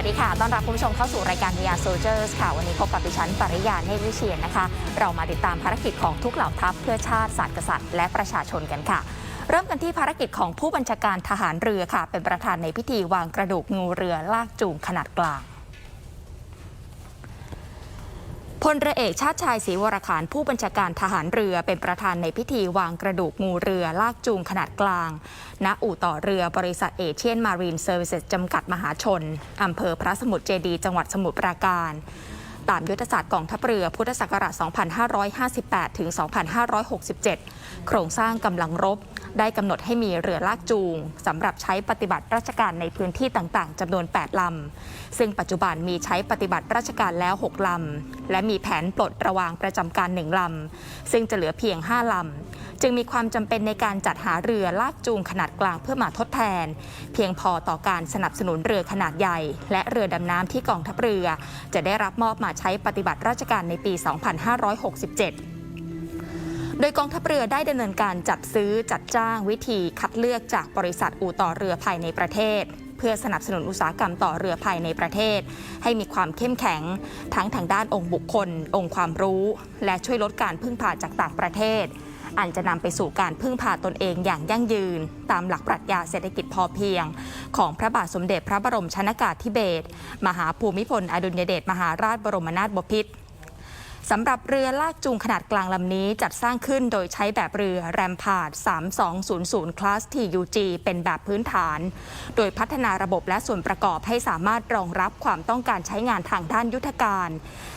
สวัสดีค่ะ ต้อนรับคุณผู้ชมเข้าสู่รายการ VR Soldiers ค่ะ วันนี้พบกับดิฉันปริยาเนตรวิเชียนนะคะ เรามาติดตามภารกิจของทุกเหล่าทัพเพื่อชาติศาสตร์กษัตริย์ และประชาชนกันค่ะ เริ่มกันที่ภารกิจของผู้บัญชาการทหารเรือค่ะ เป็นประธานในพิธีวางกระดูกงูเรือลากจูงขนาดกลาง พลเรือเอกชาติชายศรีวรขานผู้บัญชาการทหารเรือเป็นประธานในพิธีวางกระดูกงูเรือลากจูงขนาดกลาง ณ อู่ต่อเรือบริษัทเอเชียนมารีนเซอร์วิสจำกัดมหาชน อำเภอพระสมุทรเจดี จังหวัดสมุทรปราการ ตามยุทธศาสตร์กองทัพเรือพุทธศักราช 2558 ถึง 2567 โครงสร้างกำลังรบ ได้กำหนดให้มีเรือลากจูงสำหรับใช้ปฏิบัติราชการในพื้นที่ต่างๆจำนวน 8 ลำ ซึ่งปัจจุบันมีใช้ปฏิบัติราชการแล้ว 6 ลำ และมีแผนปลดระวางประจำการ 1 ลำ ซึ่งจะเหลือเพียง 5 ลำ จึงมีความจำเป็นในการจัดหาเรือลากจูงขนาดกลางเพื่อมาทดแทน เพียงพอต่อการสนับสนุนเรือขนาดใหญ่ และเรือดำน้ำที่กองทัพเรือ จะได้รับมอบมาใช้ปฏิบัติราชการในปี 2567โดยกองทัพเรือได้ดำเนินการจัดซื้อจัดจ้างวิธีคัดเลือกจากบริษัทอู่ต่อเรือภายในประเทศ เพื่อสนับสนุนอุตสาหกรรมต่อเรือภายในประเทศ ให้มีความเข้มแข็ง ทั้งทางด้านองค์บุคคล องค์ความรู้ และช่วยลดการพึ่งพาจากต่างประเทศ อันจะนำไปสู่การพึ่งพาตนเองอย่างยั่งยืน ตามหลักปรัชญาเศรษฐกิจพอเพียง ของพระบาทสมเด็จพระบรมชนากาธิเบศรมหาภูมิพลอดุลยเดชมหาราชบรมนาถบพิตรสำหรับเรือลากจูงขนาดกลางลำนี้จัดสร้างขึ้นโดยใช้แบบเรือแรมพาด 3200 คลาส TUG เป็นแบบพื้นฐาน โดยพัฒนาระบบและส่วนประกอบให้สามารถรองรับความต้องการใช้งานทางด้านยุทธการ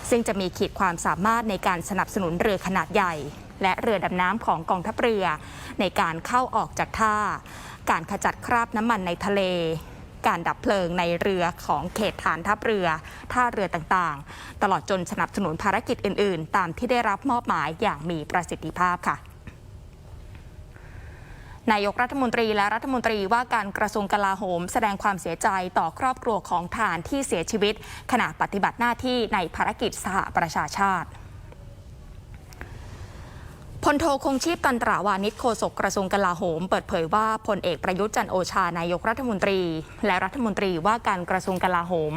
ซึ่งจะมีขีดความสามารถในการสนับสนุนเรือขนาดใหญ่ และเรือดำน้ำของกองทัพเรือ ในการเข้าออกจากท่า การขจัดคราบน้ำมันในทะเล การดับเพลิงในเรือของเขตฐานทัพเรือ ท่าเรือต่างๆ ตลอดจนสนับสนุนภารกิจอื่น ๆ ตามที่ได้รับมอบหมายอย่างมีประสิทธิภาพค่ะนายกรัฐมนตรีและรัฐมนตรีว่าการกระทรวงกลาโหม แสดงความเสียใจต่อครอบครัวของทหารที่เสียชีวิต ขณะปฏิบัติหน้าที่ในภารกิจสหประชาชาติ พลโทคงชีพตันตราวานิชโฆษกกระทรวงกลาโหม เปิดเผยว่าพลเอกประยุทธ์จันโอชานายกรัฐมนตรี และรัฐมนตรีว่าการกระทรวงกลาโหม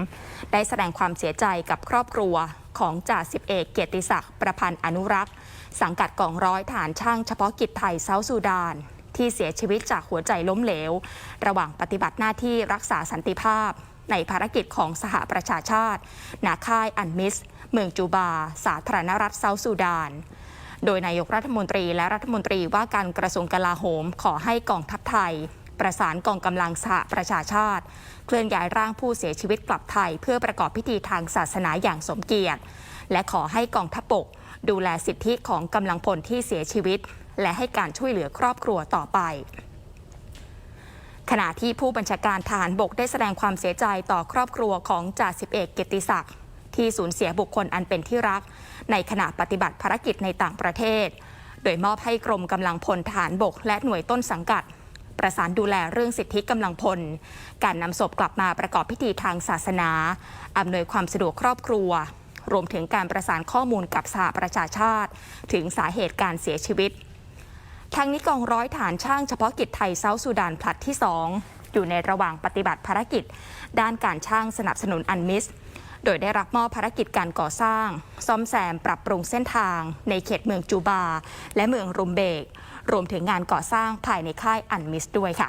ได้แสดงความเสียใจกับครอบครัวของจ่าสิบเอกเกียรติศักดิ์ประพันธ์อนุรักษ์ สังกัดกองร้อยฐานช่างเฉพาะกิจไทยเซาท์ซูดาน ที่เสียชีวิตจากหัวใจล้มเหลว ระหว่างปฏิบัติหน้าที่รักษาสันติภาพ ในภารกิจของสหประชาชาติ นาค่ายอันมิส เมืองจูบา สาธารณรัฐเซาท์ซูดาน โดยนายกรัฐมนตรีและรัฐมนตรีว่าการกระทรวงกลาโหม ขอให้กองทัพไทย ประสานกองกำลังสหประชาชาติ เคลื่อนย้ายร่างผู้เสียชีวิตกลับไทย เพื่อประกอบพิธีทางศาสนาอย่างสมเกียรติ และขอให้กองทัพบก ดูแลสิทธิของกำลังพลที่เสียชีวิต และให้การช่วยเหลือครอบครัวต่อไปขณะที่ผู้บัญชาการทหารบกได้แสดงความเสียใจต่อครอบครัวของจ่าสิบเอกเกติศักดิ์ที่สูญเสียบุคคลอันเป็นที่รัก ในขณะปฏิบัติภารกิจในต่างประเทศ โดยมอบให้กรมกำลังพลทหารบก และหน่วยต้นสังกัด ประสานดูแลเรื่องสิทธิกำลังพล การนำศพกลับมาประกอบพิธีทางศาสนาอำนวยความสะดวกครอบครัว รวมถึงการประสานข้อมูลกับสหประชาชาติ ถึงสาเหตุการเสียชีวิตทางนี้กองร้อยฐานช่างเฉพาะกิจไทยเซาท์ซูดานผลัดที่ 2 อยู่ในระหว่างปฏิบัติภารกิจ ด้านการช่างสนับสนุนอันมิส โดยได้รับมอบภารกิจการก่อสร้าง ซ่อมแซมปรับปรุงเส้นทาง ในเขตเมืองจูบา และเมืองรุมเบก รวมถึงงานก่อสร้างภายในค่ายอันมิสด้วยค่ะ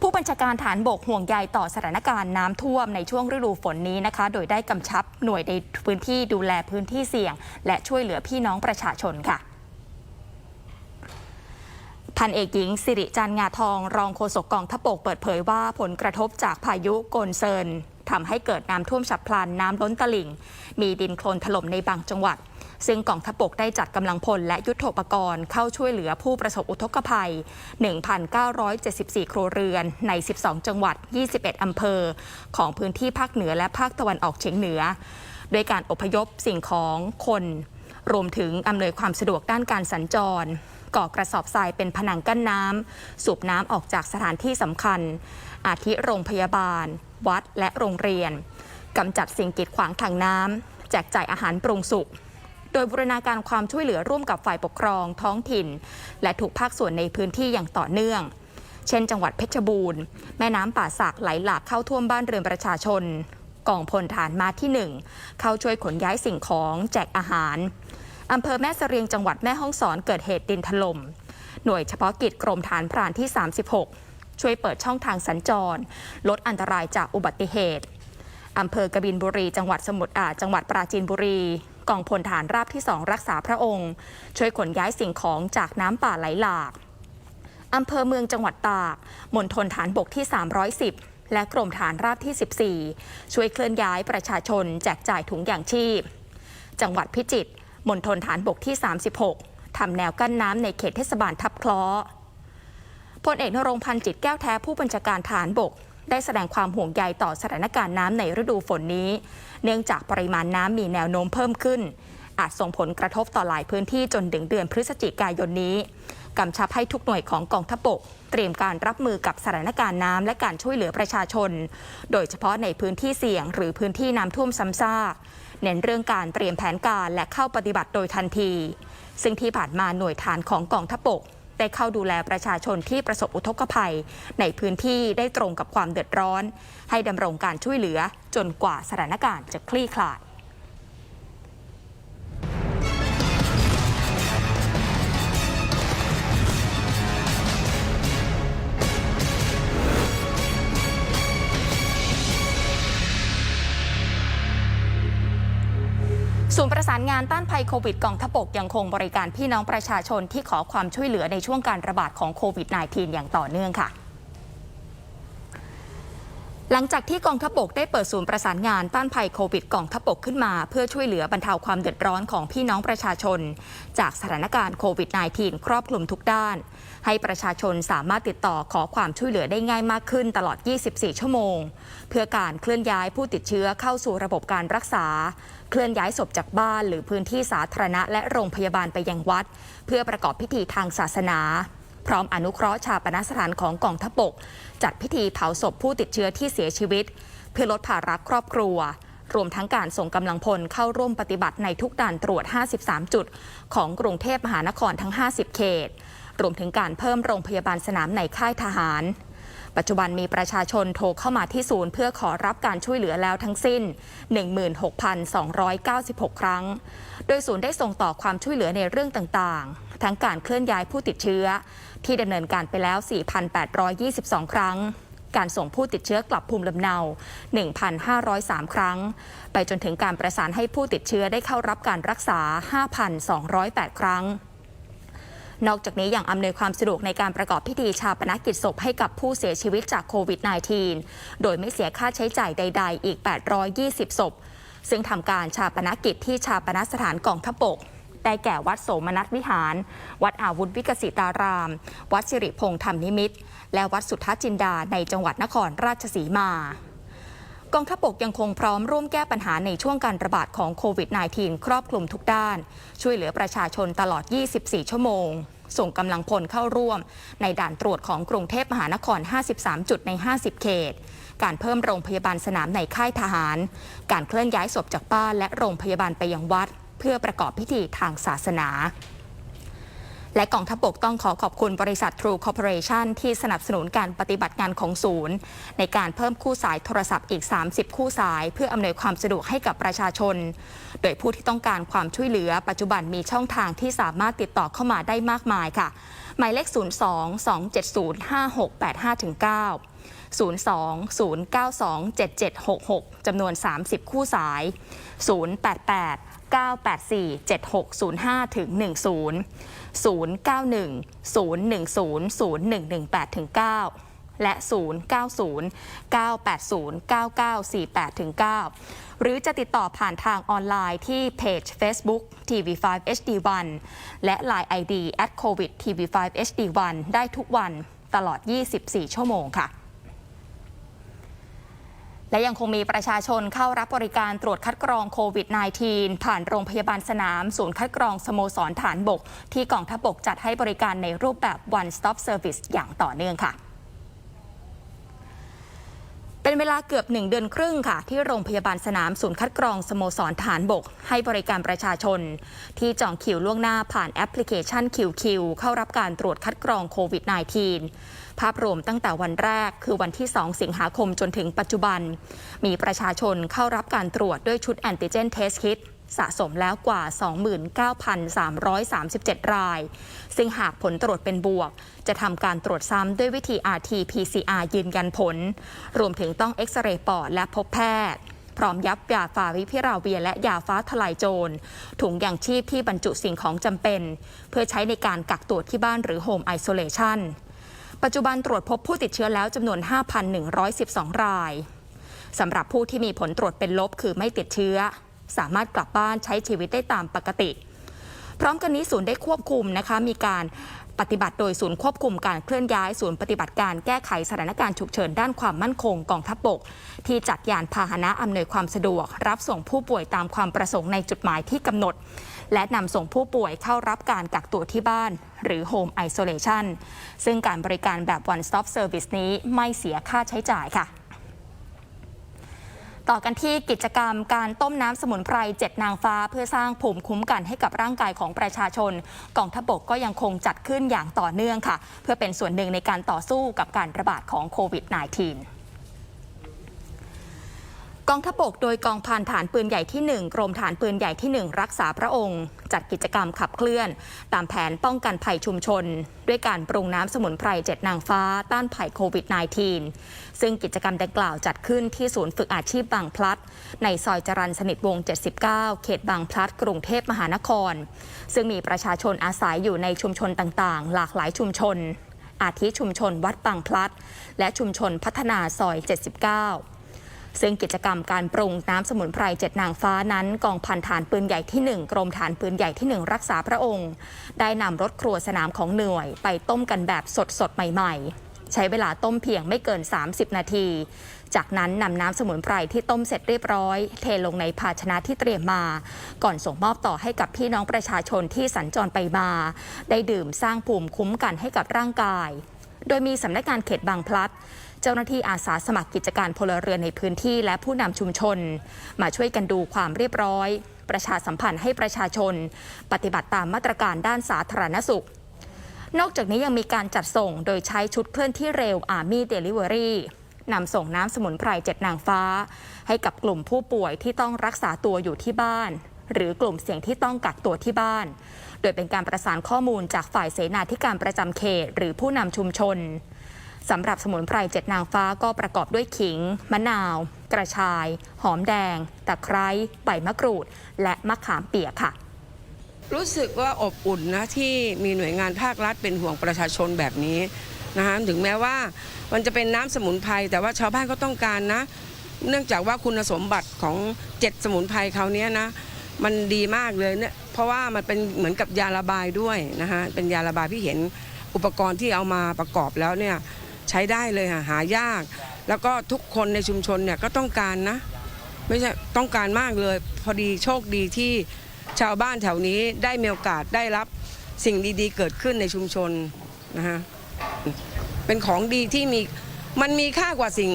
ผู้บัญชาการฐานบกห่วงใยต่อสถานการณ์น้ำท่วมในช่วงฤดูฝนนี้นะคะ โดยได้กำชับหน่วยในพื้นที่ดูแลพื้นที่เสี่ยง และช่วยเหลือพี่น้องประชาชนค่ะ พันเอกหญิงสิริจันท์งาทอง รองโฆษกกองทัพบกเปิดเผยว่าผลกระทบจากพายุโกนเซินทำให้เกิดน้ำท่วมฉับพลันน้ำล้นตลิ่ง มีดินโคลนถล่มในบางจังหวัด ซึ่งกองทัพบกได้จัดกำลังพลและยุทโธปกรณ์เข้าช่วยเหลือผู้ประสบอุทกภัย 1,974 ครัวเรือนใน 12 จังหวัด 21 อำเภอ ของพื้นที่ภาคเหนือและภาคตะวันออกเฉียงเหนือ โดยการอพยพสิ่งของคน รวมถึงอำนวยความสะดวกด้านการสัญจร ก่อกระสอบทรายเป็นผนังกั้นน้ำสูบน้ำออกจากสถานที่สำคัญ อาทิโรงพยาบาล วัดและโรงเรียนกำจัดสิ่งกีดขวางทางน้ำแจกจ่ายอาหารปรุงสุกโดยบูรณาการความช่วยเหลือร่วมกับฝ่ายปกครองท้องถิ่น และทุกภาคส่วนในพื้นที่อย่างต่อเนื่อง เช่น จังหวัดเพชรบูรณ์ แม่น้ำป่าสักไหลหลากเข้าท่วมบ้านเรือนประชาชนกองพลฐานมาที่ 1 เข้าช่วยขนย้ายสิ่งของ แจกอาหาร อำเภอแม่เสรียงจังหวัดแม่ฮ่องสอนเกิดเหตุดินถล่มหน่วยเฉพาะกิจกรมฐานพรานที่ 36 ช่วยเปิดช่องทางสัญจร ลดอันตรายจากอุบัติเหตุอำเภอกบินบุรี จังหวัดสมุทรอาจังหวัดปราจีนบุรี กองพลฐานราบที่สองรักษาพระองค์ ช่วยขนย้ายสิ่งของจากน้ำป่าไหลหลากอำเภอเมืองจังหวัดตากมณฑลฐานบกที่ 310 และกรมฐานราบที่ 14 ช่วยเคลื่อนย้ายประชาชน แจกจ่ายถุงยางชีพ จังหวัดพิจิตร มณฑลฐานบกที่ 36 ทำแนวกั้นน้ำในเขตเทศบาลทับคล้อพลเอกนรงพันธ์จิตแก้วแท้ผู้บัญชาการฐานบก ได้แสดงความห่วงใยต่อสถานการณ์น้ำในฤดูฝนนี้ เนื่องจากปริมาณน้ำมีแนวโน้มเพิ่มขึ้น อาจส่งผลกระทบต่อหลายพื้นที่จนถึงเดือนพฤศจิกายนนี้กำชับให้ทุกหน่วยของกองทัพบก เตรียมการรับมือกับสถานการณ์น้ำและการช่วยเหลือประชาชน โดยเฉพาะในพื้นที่เสี่ยงหรือพื้นที่น้ำท่วมซ้ำซาก เน้นเรื่องการเตรียมแผนการและเข้าปฏิบัติโดยทันที ซึ่งที่ผ่านมาหน่วยฐานของกองทัพบกได้เข้าดูแลประชาชนที่ประสบอุทกภัย ในพื้นที่ได้ตรงกับความเดือดร้อน ให้ดำรงการช่วยเหลือจนกว่าสถานการณ์จะคลี่คลาย ศูนย์ประสานงานต้านภัยโควิดกองทัพบกยังคงบริการพี่น้องประชาชนที่ขอความช่วยเหลือในช่วงการระบาดของโควิด -19 อย่างต่อเนื่องค่ะหลังจากที่กองทัพบกได้เปิดศูนย์ประสานงานต้านภัยโควิดกองทัพบกขึ้นมา เพื่อช่วยเหลือบรรเทาความเดือดร้อนของพี่น้องประชาชน จากสถานการณ์โควิด -19 ครอบคลุมทุกด้าน ให้ประชาชนสามารถติดต่อขอความช่วยเหลือได้ง่ายมากขึ้นตลอด 24 ชั่วโมง เพื่อการเคลื่อนย้ายผู้ติดเชื้อเข้าสู่ระบบการรักษา เคลื่อนย้ายศพจากบ้านหรือพื้นที่สาธารณะและโรงพยาบาลไปยังวัด เพื่อประกอบพิธีทางศาสนา พร้อมอนุเคราะห์ชาปนสถานของกองทัพบก จัดพิธีเผาศพผู้ติดเชื้อที่เสียชีวิต เพื่อลดภาระครอบครัว รวมทั้งการส่งกำลังพลเข้าร่วมปฏิบัติในทุกด่านตรวจ 53 จุด ของกรุงเทพมหานครทั้ง 50 เขต รวมถึงการเพิ่มโรงพยาบาลสนามในค่ายทหาร ปัจจุบันมีประชาชนโทรเข้ามาที่ศูนย์เพื่อขอรับการช่วยเหลือแล้วทั้งสิ้น 16,296 ครั้ง โดยศูนย์ได้ส่งต่อความช่วยเหลือในเรื่องต่างๆ ทั้งการเคลื่อนย้ายผู้ติดเชื้อ ที่ดำเนินการไปแล้ว 4,822 ครั้งการส่งผู้ติดเชื้อกลับภูมิลำเนา 1,503 ครั้ง ไปจนถึงการประสานให้ผู้ติดเชื้อได้เข้ารับการรักษา 5,208 ครั้ง นอกจากนี้ยังอำนวยความสะดวกในการประกอบพิธีชาปนกิจศพให้กับผู้เสียชีวิตจากโควิด -19 โดยไม่เสียค่าใช้จ่ายใด ๆ อีก 820 ศพ ซึ่งทำการชาปนกิจที่ชาปนสถานกองทัพบกได้แก่วัดโสมนัสวิหาร วัดอาวุธวิกสิตาราม วัดสิริพงษ์ธรรมนิมิตร และวัดสุทธจินดาในจังหวัดนครราชสีมา กองทัพบกยังคงพร้อมร่วมแก้ปัญหาในช่วงการระบาดของโควิด -19 ครอบคลุมทุกด้าน ช่วยเหลือประชาชนตลอด 24 ชั่วโมง ส่งกำลังพลเข้าร่วม ในด่านตรวจของกรุงเทพมหานคร 53 จุดใน 50 เขต การเพิ่มโรงพยาบาลสนามในค่ายทหาร การเคลื่อนย้ายศพจากบ้านและโรงพยาบาลไปยังวัด เพื่อประกอบพิธีทางศาสนา และกองทัพบกต้องขอขอบคุณบริษัท True Corporation ที่สนับสนุนการปฏิบัติงานของศูนย์ ในการเพิ่มคู่สายโทรศัพท์อีก 30 คู่สาย เพื่ออำนวยความสะดวกให้กับประชาชน โดยผู้ที่ต้องการความช่วยเหลือ ปัจจุบันมีช่องทางที่สามารถติดต่อเข้ามาได้มากมายค่ะ หมายเลข 02 270 5685 9 02 092 7766 จำนวน 30 คู่สาย 088 984 7605 ถึง 10 091 010 011 8 9และ 090 980 9948 9 หรือจะติดต่อผ่านทางออนไลน์ที่เพจ Facebook TV5 HD1 และ Line ID at covid TV5 HD1 ได้ทุกวันตลอด 24 ชั่วโมงค่ะ และยังคงมีประชาชนเข้ารับบริการตรวจคัดกรองโควิด -19 ผ่านโรงพยาบาลสนาม ศูนย์คัดกรองสโมสรฐานบก ที่กองทัพบกจัดให้บริการในรูปแบบ one stop service อย่างต่อเนื่องค่ะ เป็นเวลาเกือบหนึ่งเดือนครึ่งค่ะ ที่โรงพยาบาลสนามศูนย์คัดกรองสโมสรฐานบก ให้บริการประชาชน ที่จองคิวล่วงหน้าผ่านแอปพลิเคชัน QQ เข้ารับการตรวจคัดกรองโควิด -19 ภาพรวมตั้งแต่วันแรกคือวันที่ 2 สิงหาคมจนถึงปัจจุบัน มีประชาชนเข้ารับการตรวจด้วยชุดแอนติเจนเทสคิด สะสมแล้วกว่า 29,337 ราย ซึ่งหากผลตรวจเป็นบวก จะทำการตรวจซ้ำด้วยวิธี RT-PCR ยืนยันผล รวมถึงต้องเอ็กซเรย์ปอดและพบแพทย์พร้อมยับยาฟาวิพิราเวียและยาฟ้าทลายโจร ถุงยางชีพที่บรรจุสิ่งของจำเป็น เพื่อใช้ในการกักตัวที่บ้านหรือโฮมไอโซเลชันปัจจุบันตรวจพบผู้ติดเชื้อแล้วจำนวน 5,112 รายสำหรับผู้ที่มีผลตรวจเป็นลบคือไม่ติดเชื้อ สามารถกลับบ้านใช้ชีวิตได้ตามปกติ พร้อมกันนี้ศูนย์ได้ควบคุมนะคะ มีการปฏิบัติโดยศูนย์ควบคุมการเคลื่อนย้ายศูนย์ปฏิบัติการแก้ไขสถานการณ์ฉุกเฉินด้านความมั่นคงกองทัพบก ที่จัดยานพาหนะอำนวยความสะดวก รับส่งผู้ป่วยตามความประสงค์ในจุดหมายที่กำหนด และนำส่งผู้ป่วยเข้ารับการกักตัวที่บ้าน หรือ Home Isolation ซึ่งการบริการแบบ One Stop Service นี้ไม่เสียค่าใช้จ่ายค่ะ ต่อกันที่กิจกรรมการต้มน้ำสมุนไพรเจ็ดนางฟ้า เพื่อสร้างภูมิคุ้มกันให้กับร่างกายของประชาชน กองทัพบกก็ยังคงจัดขึ้นอย่างต่อเนื่องค่ะ เพื่อเป็นส่วนหนึ่งในการต่อสู้กับการระบาดของโควิด -19 กองทัพบกโดยกองพันฐานปืนใหญ่ที่ 1 กรมฐานปืนใหญ่ที่ 1 รักษาพระองค์ จัดกิจกรรมขับเคลื่อน ตามแผนป้องกันภัยชุมชน ด้วยการปรุงน้ำสมุนไพรเจ็ดนางฟ้าต้านภัยโควิด -19 ซึ่งกิจกรรมดังกล่าวจัดขึ้นที่ศูนย์ฝึกอาชีพบางพลัด ในซอยจรัญสนิทวง 79 เขตบางพลัด กรุงเทพมหานคร ซึ่งมีประชาชนอาศัยอยู่ในชุมชนต่างๆ หลากหลายชุมชน อาทิชุมชนวัดบางพลัด และชุมชนพัฒนาซอย 79 ซึ่งกิจกรรมการปรุงน้ำสมุนไพรเจ็ดนางฟ้านั้น กองพันฐานปืนใหญ่ที่ 1 กรมฐานปืนใหญ่ที่ 1 รักษาพระองค์ ได้นำรถครัวสนามของหน่วย ไปต้มกันแบบสดๆ ใหม่ ๆ ใช้เวลาต้มเพียงไม่เกิน 30 นาที จากนั้นนำน้ำสมุนไพรที่ต้มเสร็จเรียบร้อย เทลงในภาชนะที่เตรียมมา ก่อนส่งมอบต่อให้กับพี่น้องประชาชนที่สัญจรไปมา ได้ดื่มสร้างภูมิคุ้มกันให้กับร่างกาย โดยมีสำนักงานเขตบางพลัด เจ้าหน้าที่อาสาสมัครกิจการพลเรือนในพื้นที่และผู้นำชุมชน มาช่วยกันดูความเรียบร้อย ประชาสัมพันธ์ให้ประชาชน ปฏิบัติตามมาตรการด้านสาธารณสุข นอกจากนี้ยังมีการจัดส่งโดยใช้ชุดเคลื่อนที่เร็ว Army Delivery นำส่งน้ำสมุนไพรเจ็ดนางฟ้า ให้กับกลุ่มผู้ป่วยที่ต้องรักษาตัวอยู่ที่บ้าน หรือกลุ่มเสี่ยงที่ต้องกักตัวที่บ้าน โดยเป็นการประสานข้อมูลจากฝ่ายเสนาธิการประจำเขต หรือผู้นำชุมชน สำหรับสมุนไพรเจ็ดนางฟ้าก็ประกอบด้วยขิง มะนาว กระชาย หอมแดง ตะไคร้ใบมะกรูด และมะขามเปียกค่ะ รู้สึกว่าอบอุ่นนะที่มีหน่วยงานภาครัฐเป็นห่วงประชาชนแบบนี้นะคะถึงแม้ว่ามันจะเป็นน้ำสมุนไพรแต่ว่าชาวบ้านก็ต้องการนะ เนื่องจากว่าคุณสมบัติของเจ็ดสมุนไพรเขาเนี้ยนะมันดีมากเลยเนี่ยเพราะว่ามันเป็นเหมือนกับยาระบายด้วยนะคะเป็นยาระบายที่เห็นอุปกรณ์ที่เอามาประกอบแล้วเนี่ย ใช้ได้เลยค่ะหายาก แล้วก็ทุกคนในชุมชนเนี่ยก็ต้องการนะ ไม่ใช่ต้องการมากเลย พอดีโชคดีที่ชาวบ้านแถวนี้ได้มีโอกาสได้รับสิ่งดีๆ เกิดขึ้นในชุมชนนะฮะเป็นของดีที่มีมันมีค่ากว่าสิ่ง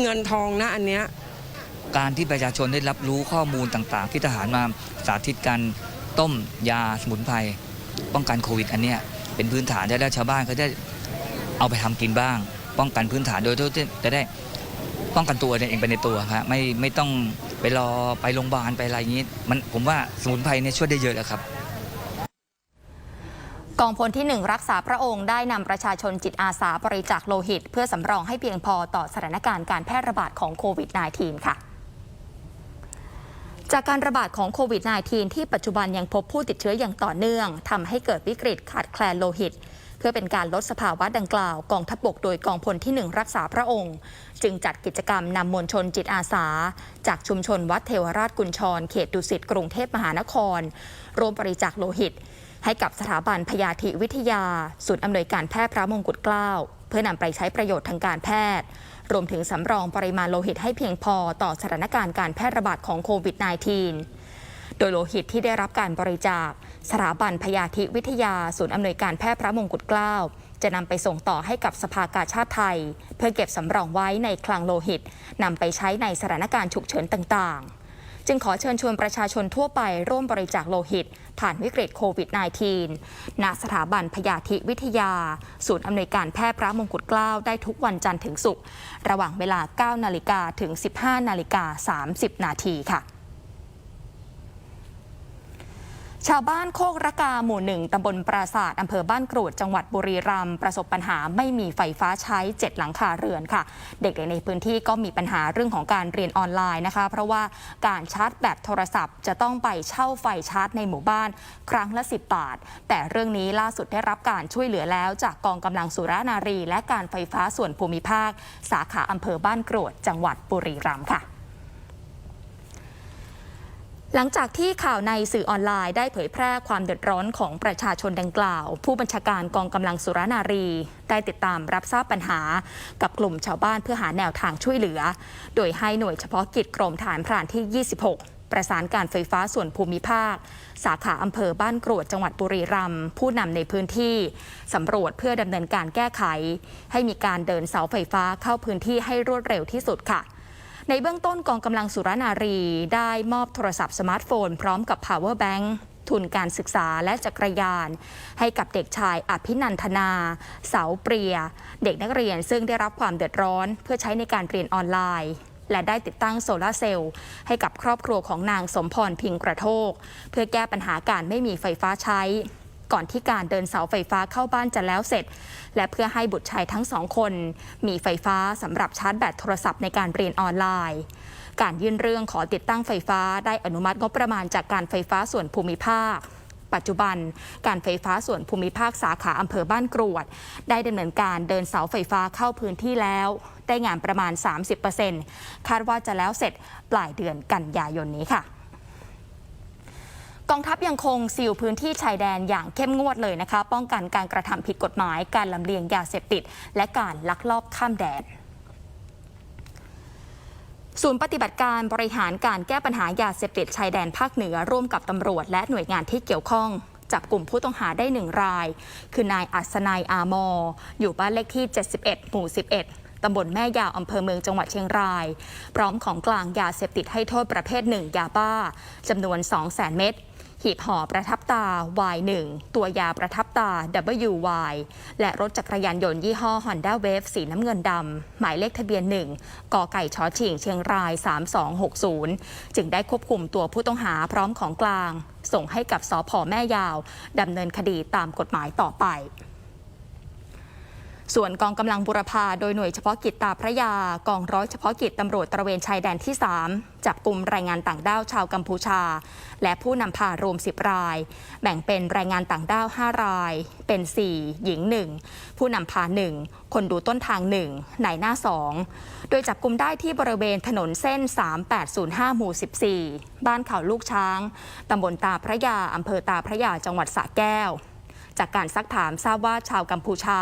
เงินทองนะอันเนี้ยการที่ประชาชนได้รับรู้ข้อมูลต่างๆ ที่ทหารมาสาธิตการต้มยาสมุนไพรป้องกันโควิดอันเนี้ยเป็นพื้นฐานได้แล้วชาวบ้านเขาได้เอาไปทำกินบ้าง ป้องกันพื้นฐานโดยที่จะได้ป้องกันตัวเองไปในตัวครับไม่ไม่ต้องไปรอไปโรงพยาบาลไปอะไรอย่างนี้ มันผมว่าสมุนไพรเนี่ยช่วยได้เยอะแล้วครับกองพลที่ 1 รักษาพระองค์ได้นำประชาชนจิตอาสาบริจาคโลหิต เพื่อสำรองให้เพียงพอต่อสถานการณ์การแพร่ระบาดของโควิด -19 ค่ะ จากการระบาดของโควิด -19 ที่ปัจจุบันยังพบผู้ติดเชื้ออย่างต่อเนื่องทำให้เกิดวิกฤตขาดแคลนโลหิต พื่อเป็นการลดสภาวะดังกล่าวกองทัพบกโดยกองพลที่ 1 รักษาพระองค์ จึงจัดกิจกรรมนำมวลชนจิตอาสา จากชุมชนวัดเทวราชกุญชร เขตดุสิตกรุงเทพมหานครร่วมบริจาคโลหิต ให้กับสถาบันพยาธิวิทยา ศูนย์อำนวยการแพทย์พระมงกุฎเกล้าเพื่อนำไปใช้ประโยชน์ทางการแพทย์ รวมถึงสำรองปริมาณโลหิตให้เพียงพอต่อสถานการณ์การแพร่ระบาดของโควิด -19 โดยโลหิตที่ได้รับการบริจาค สถาบันพยาธิวิทยา ศูนย์อำนวยการแพทย์พระมงกุฎเกล้าจะนำไปส่งต่อให้กับสภากาชาติไทย เพื่อเก็บสำรองไว้ในคลังโลหิตนำไปใช้ในสถานการณ์ฉุกเฉินต่างๆ จึงขอเชิญชวนประชาชนทั่วไปร่วมบริจาคโลหิต ผ่านวิกฤตโควิด -19 ณสถาบันพยาธิวิทยา ศูนย์อำนวยการแพทย์พระมงกุฎเกล้าได้ทุกวันจันทร์ถึงศุกร์ระหว่างเวลา 9 นาฬิกาถึง 15 นาฬิกา 30 นาทีค่ะ ชาวบ้านโคกระกาหมู่หนึ่งตำบลปราศาสตร์อำเภอบ้านกรวดจังหวัดบุรีรัมย์ประสบปัญหาไม่มีไฟฟ้าใช้ 7 หลังคาเรือนค่ะ เด็กๆในพื้นที่ก็มีปัญหาเรื่องของการเรียนออนไลน์นะคะ เพราะว่าการชาร์จแบตโทรศัพท์ จะต้องไปเช่าไฟชาร์จในหมู่บ้าน ครั้งละ 10 บาท แต่เรื่องนี้ล่าสุดได้รับการช่วยเหลือแล้วจากกองกำลังสุรานารี และการไฟฟ้าส่วนภูมิภาค สาขาอำเภอบ้านกรวดจังหวัดบุรีรัมย์ค่ะ หลังจากที่ข่าวในสื่อออนไลน์ได้เผยแพร่ความเดือดร้อนของประชาชนดังกล่าว ผู้บัญชาการกองกำลังสุรนารี ได้ติดตามรับทราบปัญหา กับกลุ่มชาวบ้านเพื่อหาแนวทางช่วยเหลือ โดยให้หน่วยเฉพาะกิจกรมฐานพรานที่ 26ประสานการไฟฟ้าส่วนภูมิภาค สาขาอำเภอบ้านกรวดจังหวัดบุรีรัมย์ผู้นำในพื้นที่สำรวจเพื่อดำเนินการแก้ไข ให้มีการเดินเสาไฟฟ้าเข้าพื้นที่ให้รวดเร็วที่สุดค่ะ ในเบื้องต้นกองกำลังสุรนารีได้มอบโทรศัพท์สมาร์ทโฟน พร้อมกับ power bank ทุนการศึกษาและจักรยาน ให้กับเด็กชายอภินันทนา เสาเปรีย เด็กนักเรียนซึ่งได้รับความเดือดร้อน เพื่อใช้ในการเรียนออนไลน์ และได้ติดตั้งโซลาร์เซลล์ให้กับครอบครัวของนางสมพรพิงกระโทก เพื่อแก้ปัญหาการไม่มีไฟฟ้าใช้ ก่อนที่การเดินเสาไฟฟ้าเข้าบ้านจะแล้วเสร็จ และเพื่อให้บุตรชายทั้งสองคน มีไฟฟ้าสำหรับชาร์จแบตโทรศัพท์ในการเรียนออนไลน์การยื่นเรื่องขอติดตั้งไฟฟ้าได้อนุมัติงบประมาณจากการไฟฟ้าส่วนภูมิภาค ปัจจุบัน การไฟฟ้าส่วนภูมิภาคสาขาอำเภอบ้านกรวด ได้ดำเนินการเดินเสาไฟฟ้าเข้าพื้นที่แล้ว ได้งานประมาณ 30%คาดว่าจะแล้วเสร็จปลายเดือนกันยายนนี้ค่ะ กองทัพยังคงซีลพื้นที่ชายแดนอย่างเข้มงวดเลยนะคะ ป้องกันการกระทำผิดกฎหมาย การลำเลียงยาเสพติด และการลักลอบข้ามแดนศูนย์ปฏิบัติการบริหารการแก้ปัญหายาเสพติดชายแดนภาคเหนือร่วมกับตำรวจและหน่วยงานที่เกี่ยวข้อง จับกลุ่มผู้ต้องหาได้หนึ่งราย คือนายอัศนัยอามอ อยู่บ้านเลขที่ 71 หมู่ 11 ตำบลแม่ยาวอำเภอเมืองจังหวัดเชียงราย พร้อมของกลางยาเสพติดให้โทษประเภทหนึ่งยาบ้าจำนวน 200,000 เม็ด หีบห่อประทับตา Y1 ตัวยาประทับตา WY และรถจักรยานยนต์ยี่ห้อ Honda Wave สีน้ำเงินดำหมายเลขทะเบียน 1กอไก่ชอชิงเชียงราย 3260 จึงได้ควบคุมตัวผู้ต้องหาพร้อมของกลาง ส่งให้กับสพแม่ยาวดำเนินคดีตามกฎหมายต่อไป ส่วนกองกำลังบุรพาโดยหน่วยเฉพาะกิจตาพระยากองร้อยเฉพาะกิจตำรวจตระเวนชายแดนที่ 3 จับกลุ่มแรงงานต่างด้าวชาวกัมพูชา และผู้นำพารวม 10 ราย แบ่งเป็นแรงงานต่างด้าว 5 ราย เป็น 4 หญิง 1 ผู้นำพา 1 คนดูต้นทาง 1นายหน้า 2 โดยจับกลุ่มได้ที่บริเวณถนนเส้น 3805 หมู่ 14 บ้านเขาลูกช้างตำบลตาพระยาอำเภอตาพระยาจังหวัดสระแก้ว จากการซักถามทราบว่าชาวกัมพูชา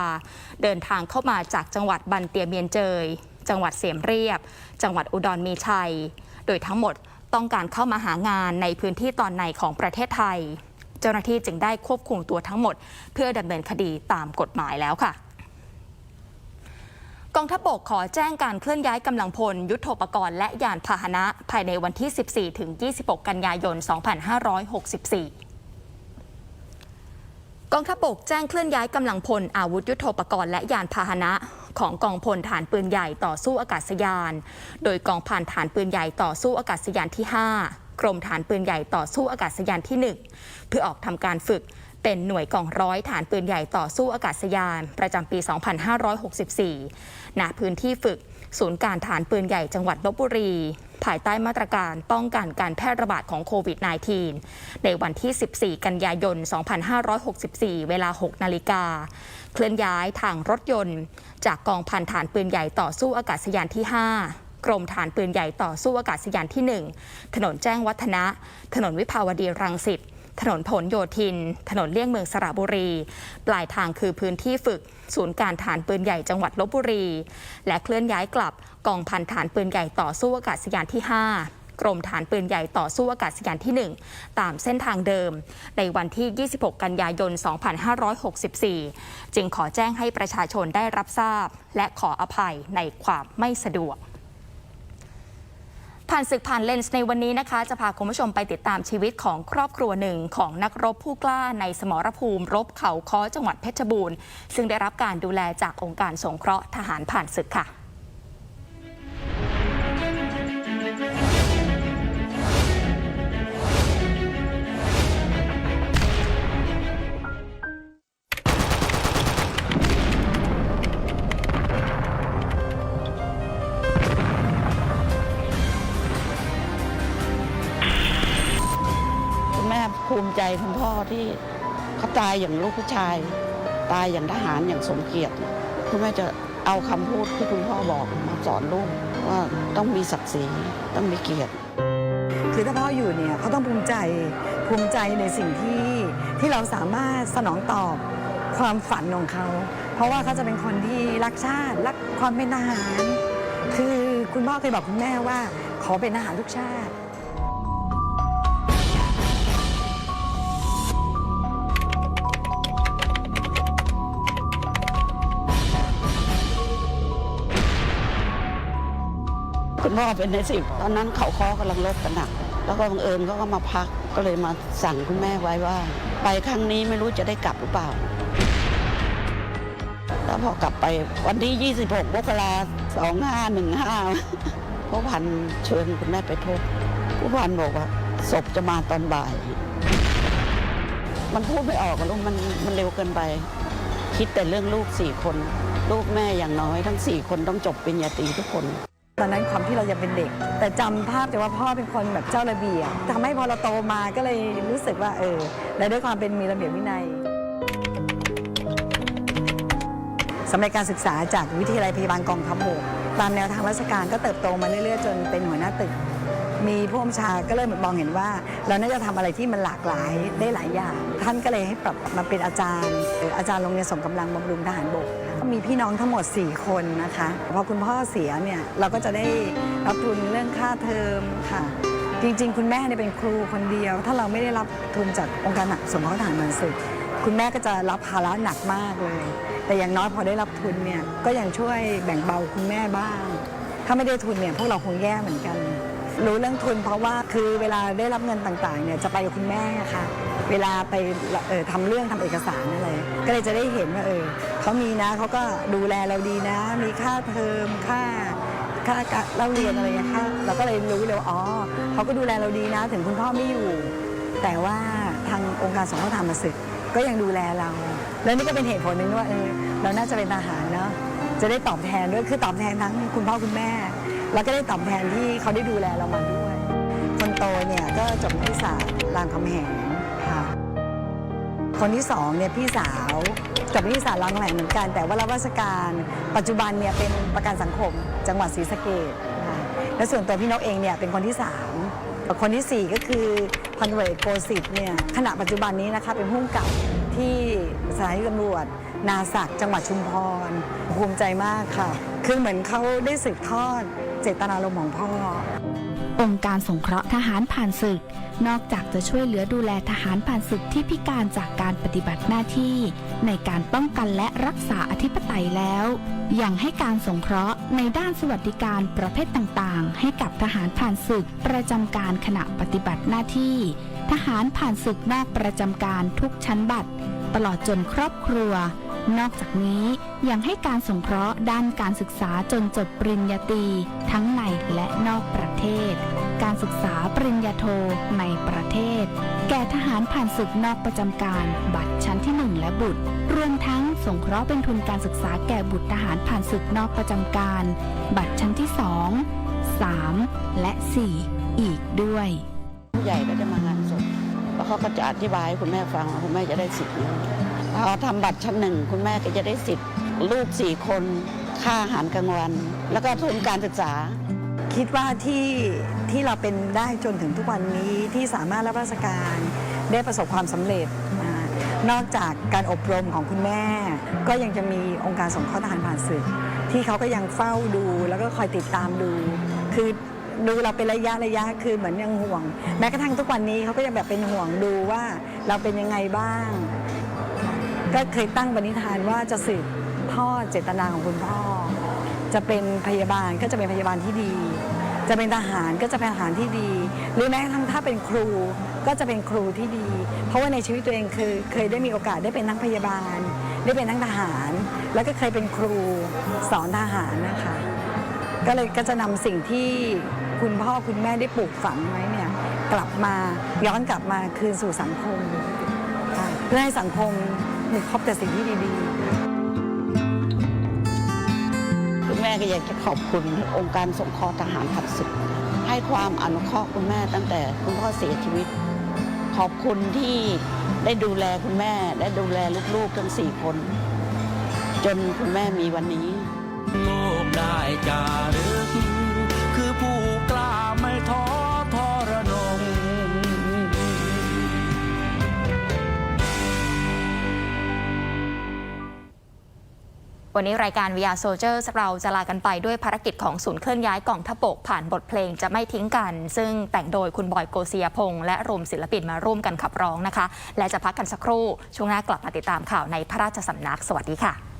เดินทางเข้ามาจากจังหวัดบันเตียเมียนเจย จังหวัดเสียมเรียบ จังหวัดอุดรมีชัย โดยทั้งหมดต้องการเข้ามาหางานในพื้นที่ตอนในของประเทศไทย เจ้าหน้าที่จึงได้ควบคุมตัวทั้งหมด เพื่อดำเนินคดีตามกฎหมายแล้วค่ะกองทัพบกขอแจ้งการเคลื่อนย้ายกำลังพล ยุทโธปกรณ์และยานพาหนะ ภายในวันที่ 14 ถึง 26 กันยายน 2564 กองทัพบกแจ้งเคลื่อนย้ายกำลังพลอาวุธยุโทโธปกรณ์และยานพาหนะ ของกองพลฐานปืนใหญ่ต่อสู้อากาศยาน โดยกองพันฐานปืนใหญ่ต่อสู้อากาศยานที่ 5 กรมฐานปืนใหญ่ต่อสู้อากาศยานที่ 1 เพื่อออกทำการฝึกเป็นหน่วยกองร้อยฐานปืนใหญ่ต่อสู้อากาศยาน ประจำปี 2564ณพื้นที่ฝึก ศูนย์การฐานปืนใหญ่จังหวัดลบบุรี ภายใต้มาตรการป้องกันการแพร่ระบาดของโควิด -19 ในวันที่ 14 กันยายน 2564 เวลา 6 นาฬิกา เคลื่อนย้ายทางรถยนต์ จากกองพันฐานปืนใหญ่ต่อสู้อากาศยานที่ 5กรมฐานปืนใหญ่ต่อสู้อากาศยานที่ 1 ถนนแจ้งวัฒนะ ถนนวิภาวดีรังสิต ถนนผลโยธิน ถนนเลี่ยงเมืองสระบุรี ปลายทางคือพื้นที่ฝึก ศูนย์การฐานปืนใหญ่จังหวัดลบบุรี และเคลื่อนย้ายกลับกองพันฐานปืนใหญ่ต่อสู้อากาศยานที่ 5กรมฐานปืนใหญ่ต่อสู้อากาศยานที่ 1 ตามเส้นทางเดิม ในวันที่ 26 กันยายน 2564 จึงขอแจ้งให้ประชาชนได้รับทราบ และขออภัยในความไม่สะดวก ผ่านศึกผ่านเลนส์ในวันนี้นะคะ จะพาคุณผู้ชมไปติดตามชีวิตของครอบครัวหนึ่งของนักรบผู้กล้าในสมรภูมิ รบเขาค้อจังหวัดเพชรบูรณ์ ซึ่งได้รับการดูแลจากองค์การสงเคราะห์ทหารผ่านศึกค่ะ ใจคุณพ่อที่เขาตายอย่างลูกผู้ชาย ตายอย่างทหารอย่างสมเกียรติคุณแม่จะเอาคำพูดที่คุณพ่อบอกมาสอนลูกว่าต้องมีศักดิ์ศรีต้องมีเกียรติคือถ้าพ่ออยู่เนี่ยเขาต้องภูมิใจภูมิใจในสิ่งที่ที่เราสามารถสนองตอบความฝันของเขา เพราะว่าเขาจะเป็นคนที่รักชาติรักความเป็นทหาร คือคุณพ่อเคยบอกคุณแม่ว่า ขอเป็นทหารทุกชาติ คุณพ่อเป็นในสิบตอนนั้นเขาคอกำลังลบกันหนักแล้วก็บังเอิญเขาก็มาพักก็เลยมาสั่งคุณแม่ไว้ว่า ไปครั้งนี้ไม่รู้จะได้กลับหรือเปล่า แล้วพอกลับไปวันที่ 26มกราสองห้าหนึ่งห้าผู้พันเชิญคุณแม่ไปพบผู้พันบอกว่าศพจะมาตอนบ่าย มันพูดไม่ออกลูกมันมันเร็วเกินไป คิดแต่เรื่องลูกสี่คน ลูกแม่อย่างน้อยทั้งสี่คนต้องจบปริญญาตรีทุกคน ตอนนั้นความที่เรายังเป็นเด็ก แต่จำภาพแต่ว่าพ่อเป็นคนแบบเจ้าระเบียบทำให้พอเราโตมาก็เลยรู้สึกว่าเออและด้วยความเป็นมีระเบียบวินัยสำเร็จการศึกษาจากวิทยาลัยพยาบาลกองทัพบกตามแนวทางราชการก็เติบโตมาเรื่อยๆ จนเป็นหัวหน้าตึก มีผู้บัญชาก็เริ่มมองเห็นว่า เราน่าจะทำอะไรที่มันหลากหลายได้หลายอย่าง ท่านก็เลยให้ปรับมาเป็นอาจารย์ อาจารย์โรงเรียนส่งกำลังบำรุงทหารบกมีพี่น้องทั้งหมด 4 คนนะคะพอคุณพ่อเสียเนี่ยเราก็จะได้รับทุนเรื่องค่าเทอมค่ะ จริงๆ คุณแม่เนี่ยเป็นครูคนเดียว ถ้าเราไม่ได้รับทุนจากองค์การสงเคราะห์ทหารมันศึกคุณแม่ก็จะรับภาระหนักมากเลย แต่อย่างน้อยพอได้รับทุนเนี่ยก็ยังช่วยแบ่งเบาคุณแม่บ้าง ถ้าไม่ได้ทุนเนี่ยพวกเราคงแย่เหมือนกัน รู้เรื่องทุนเพราะว่าคือเวลาได้รับเงินต่างๆเนี่ยจะไปกับคุณแม่ค่ะ เวลาไปเอ่อทำเรื่องทำเอกสารอะไรก็เลยจะได้เห็นว่าเออเขามีนะเขาก็ดูแลเราดีนะ มีค่าเทอมค่าค่าการเราเรียนอะไรอย่างเงี้ยค่ะเราก็เลยรู้เลยว่าอ๋อเขาก็ดูแลเราดีนะ ถึงคุณพ่อไม่อยู่ แต่ว่าทางองค์การสงเคราะห์ธรรมศึกก็ยังดูแลเรา แล้วนี่ก็เป็นเหตุผลหนึ่งว่าเออเราน่าจะเป็นทหารเนาะจะได้ตอบแทนด้วยคือตอบแทนทั้งคุณพ่อคุณแม่ แล้วก็ได้ตอบแทนที่เขาได้ดูแลเรามาด้วย คนโตเนี่ยก็จบนิติศาสตร์รามคำแหงค่ะคนที่สองเนี่ยพี่สาวจบนิติศาสตร์รามคำแหงเหมือนกัน แต่ว่ารับราชการ ปัจจุบันเนี่ยเป็นประกันสังคม จังหวัดศรีสะเกษค่ะและส่วนตัวพี่นกเองเนี่ยเป็นคนที่สามคนที่สี่ก็คือพันตำรวจเอกโกสิทธิ์เนี่ยขณะปัจจุบันนี้นะคะเป็นผู้กำกับที่สถานีตำรวจ นาศักจังหวัดชุมพรภูมิใจมากค่ะ คือเหมือนเขาได้สืบทอด เจตนารมณ์ของพ่อ องค์การสงเคราะห์ทหารผ่านศึก นอกจากจะช่วยเหลือดูแลทหารผ่านศึกที่พิการจากการปฏิบัติหน้าที่ ในการป้องกันและรักษาอธิปไตยแล้ว ยังให้การสงเคราะห์ในด้านสวัสดิการประเภทต่างๆ ให้กับทหารผ่านศึกประจำการขณะปฏิบัติหน้าที่ ทหารผ่านศึกนอกประจำการทุกชั้นบัตร ตลอดจนครอบครัว นอกจากนี้ยังให้การสงเคราะห์ด้านการศึกษาจนจบปริญญาตรีทั้งในและนอกประเทศ การศึกษาปริญญาโทในประเทศ แก่ทหารผ่านศึกนอกประจำการ บัตรชั้นที่ 1 และบุตร รวมทั้งสงเคราะห์เป็นทุนการศึกษาแก่บุตรทหารผ่านศึกนอกประจำการ บัตรชั้นที่ 2 3 และ 4 อีกด้วยผู้ใหญ่ก็จะมางานศพแล้วเขาก็จะอธิบายให้คุณแม่ฟังว่าคุณแม่จะได้สิทธิ์นี้ พอทำบัตรชั้นหนึ่งคุณแม่ก็จะได้สิทธิ์ ลูกสี่คนค่าอาหารกลางวัน แล้วก็ทุนการศึกษา คิดว่าที่ที่เราเป็นได้จนถึงทุกวันนี้ที่สามารถรับราชการได้ประสบความสำเร็จ นอกจากการอบรมของคุณแม่ ก็ยังจะมีองค์การสงเคราะห์ทหารผ่านศึกที่เขาก็ยังเฝ้าดูแล้วก็คอยติดตามดู คือดูเราเป็นระยะระยะคือเหมือนยังห่วง แม้กระทั่งทุกวันนี้เขาก็ยังแบบเป็นห่วงดูว่าเราเป็นยังไงบ้าง ก็เคยตั้งปณิธานว่าจะสืบทอดเจตนาของคุณพ่อ จะเป็นพยาบาลก็จะเป็นพยาบาลที่ดี จะเป็นทหารก็จะเป็นทหารที่ดี หรือแม้กระทั่งถ้าเป็นครูก็จะเป็นครูที่ดี เพราะว่าในชีวิตตัวเองคือเคยได้มีโอกาสได้เป็นทั้งพยาบาล ได้เป็นทั้งทหาร แล้วก็เคยเป็นครูสอนทหารนะคะ ก็เลยก็จะนำสิ่งที่คุณพ่อคุณแม่ได้ปลูกฝังไว้เนี่ยกลับมาย้อนกลับมาคืนสู่สังคมเพื่อให้สังคม มีพบแต่สิ่งที่ดีๆ คุณแม่ก็อยากจะขอบคุณองค์การสงเคราะห์ทหารผัดศึก ให้ความอนุเคราะห์คุณแม่ตั้งแต่คุณพ่อเสียชีวิต ขอบคุณที่ได้ดูแลคุณแม่ได้ดูแลลูกๆทั้งสี่คน จนคุณแม่มีวันนี้ลูกได้จารึกคือผู้กล้า วันนี้รายการวิยาโซเจอร์เราจะลากันไปด้วยภารกิจของศูนย์เคลื่อนย้ายกองทพบกผ่านบทเพลงจะไม่ทิ้งกัน ซึ่งแต่งโดยคุณบอยโกเซียพงษ์และรวมศิลปินมาร่วมกันขับร้องนะคะ และจะพักกันสักครู่ ช่วงหน้ากลับมาติดตามข่าวในพระราชสำนัก สวัสดีค่ะ